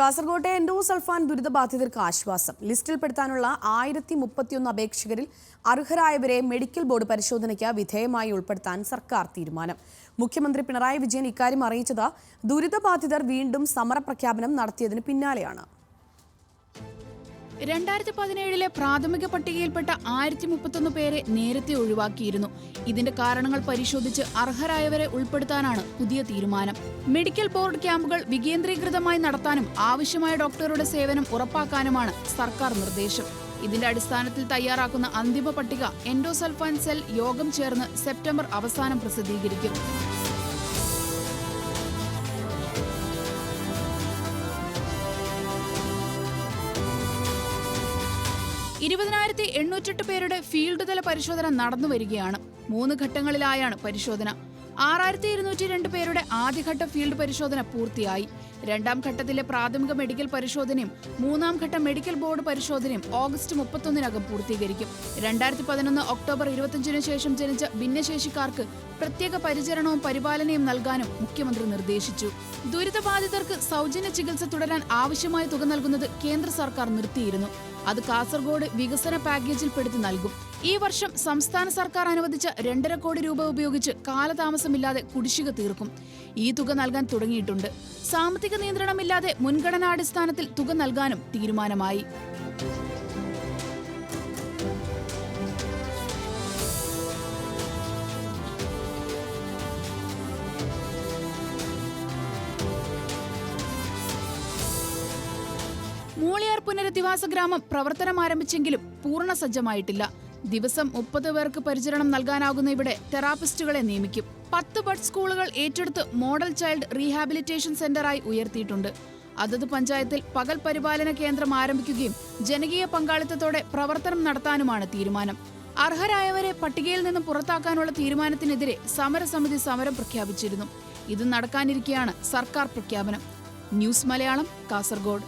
കാസർകോട്ടെ എൻഡോസൾഫാൻ ദുരിതബാധിതർക്ക് ആശ്വാസം. ലിസ്റ്റിൽപ്പെടുത്താനുള്ള ആയിരത്തി മുപ്പത്തിയൊന്ന് അപേക്ഷകരിൽ അർഹരായവരെ മെഡിക്കൽ ബോർഡ് പരിശോധനയ്ക്ക് വിധേയമായി ഉൾപ്പെടുത്താൻ സർക്കാർ തീരുമാനം. മുഖ്യമന്ത്രി പിണറായി വിജയൻ ഇക്കാര്യം അറിയിച്ചത് ദുരിതബാധിതർ വീണ്ടും സമരപ്രഖ്യാപനം നടത്തിയതിന് പിന്നാലെയാണ്. രണ്ടായിരത്തി പതിനേഴിലെ പ്രാഥമിക പട്ടികയിൽപ്പെട്ട ആയിരത്തി മുപ്പത്തൊന്ന് പേരെ നേരത്തെ ഒഴിവാക്കിയിരുന്നു. ഇതിന്റെ കാരണങ്ങൾ പരിശോധിച്ച് അർഹരായവരെ ഉൾപ്പെടുത്താനാണ് പുതിയ തീരുമാനം. മെഡിക്കൽ ബോർഡ് ക്യാമ്പുകൾ വികേന്ദ്രീകൃതമായി നടത്താനും ആവശ്യമായ ഡോക്ടറുടെ സേവനം ഉറപ്പാക്കാനുമാണ് സർക്കാർ നിർദ്ദേശം. ഇതിന്റെ അടിസ്ഥാനത്തിൽ തയ്യാറാക്കുന്ന അന്തിമ പട്ടിക എൻഡോസൾഫാൻ സെൽ യോഗം ചേർന്ന് സെപ്റ്റംബർ അവസാനം പ്രസിദ്ധീകരിക്കും. ഇരുപതിനായിരത്തി എണ്ണൂറ്റെട്ട് പേരുടെ ഫീൽഡ് തല പരിശോധന നടന്നു വരികയാണ്. മൂന്ന് ഘട്ടങ്ങളിലായാണ് പരിശോധന. ആറായിരത്തി ഇരുന്നൂറ്റി രണ്ട് പേരുടെ ആദ്യഘട്ട ഫീൽഡ് പരിശോധന പൂർത്തിയായി. രണ്ടാം ഘട്ടത്തിലെ പ്രാഥമിക മെഡിക്കൽ പരിശോധനയും മൂന്നാം ഘട്ട മെഡിക്കൽ ബോർഡ് പരിശോധനയും ഓഗസ്റ്റ് മുപ്പത്തൊന്നിനകം പൂർത്തീകരിക്കും. രണ്ടായിരത്തി പതിനൊന്ന് ഒക്ടോബർ ഇരുപത്തിയഞ്ചിന് ശേഷം ജനിച്ച ഭിന്നശേഷിക്കാർക്ക് പ്രത്യേക പരിചരണവും പരിപാലനയും നൽകാനും മുഖ്യമന്ത്രി നിർദ്ദേശിച്ചു. ദുരിതബാധിതർക്ക് സൗജന്യ ചികിത്സ തുടരാൻ ആവശ്യമായ തുക നൽകുന്നത് കേന്ദ്ര സർക്കാർ നിർത്തിയിരുന്നു. അത് കാസർഗോഡ് വികസന പാക്കേജിൽപ്പെടുത്തി നൽകും. ഈ വർഷം സംസ്ഥാന സർക്കാർ അനുവദിച്ച രണ്ടര കോടി രൂപ ഉപയോഗിച്ച് കാലതാമസമില്ലാതെ കുടിശ്ശിക തീർക്കും. ഈ തുക നൽകാൻ തുടങ്ങിയിട്ടുണ്ട്. സാമ്പത്തിക നിയന്ത്രണമില്ലാതെ മുൻഗണനാടിസ്ഥാനത്തിൽ തുക നൽകാനും തീരുമാനമായി. മൂളിയാർ പുനരധിവാസ ഗ്രാമം പ്രവർത്തനം ആരംഭിച്ചെങ്കിലും പൂർണ സജ്ജമായിട്ടില്ല ദിവസം മുപ്പത് പേർക്ക് പരിചരണം നൽകാനാകുന്ന ഇവിടെ തെറാപ്പിസ്റ്റുകളെ നിയമിക്കും. പത്ത് ബഡ് സ്കൂളുകൾ ഏറ്റെടുത്ത് മോഡൽ ചൈൽഡ് റീഹാബിലിറ്റേഷൻ സെന്ററായി ഉയർത്തിയിട്ടുണ്ട്. അതത് പഞ്ചായത്തിൽ പകൽ പരിപാലന കേന്ദ്രം ആരംഭിക്കുകയും ജനകീയ പങ്കാളിത്തത്തോടെ പ്രവർത്തനം നടത്താനുമാണ് തീരുമാനം. അർഹരായവരെ പട്ടികയിൽ നിന്ന് പുറത്താക്കാനുള്ള തീരുമാനത്തിനെതിരെ സമരസമിതി സമരം പ്രഖ്യാപിച്ചിരുന്നു. ഇത് നടക്കാനിരിക്കെയാണ് സർക്കാർ പ്രഖ്യാപനം. ന്യൂസ് മലയാളം കാസർഗോഡ്.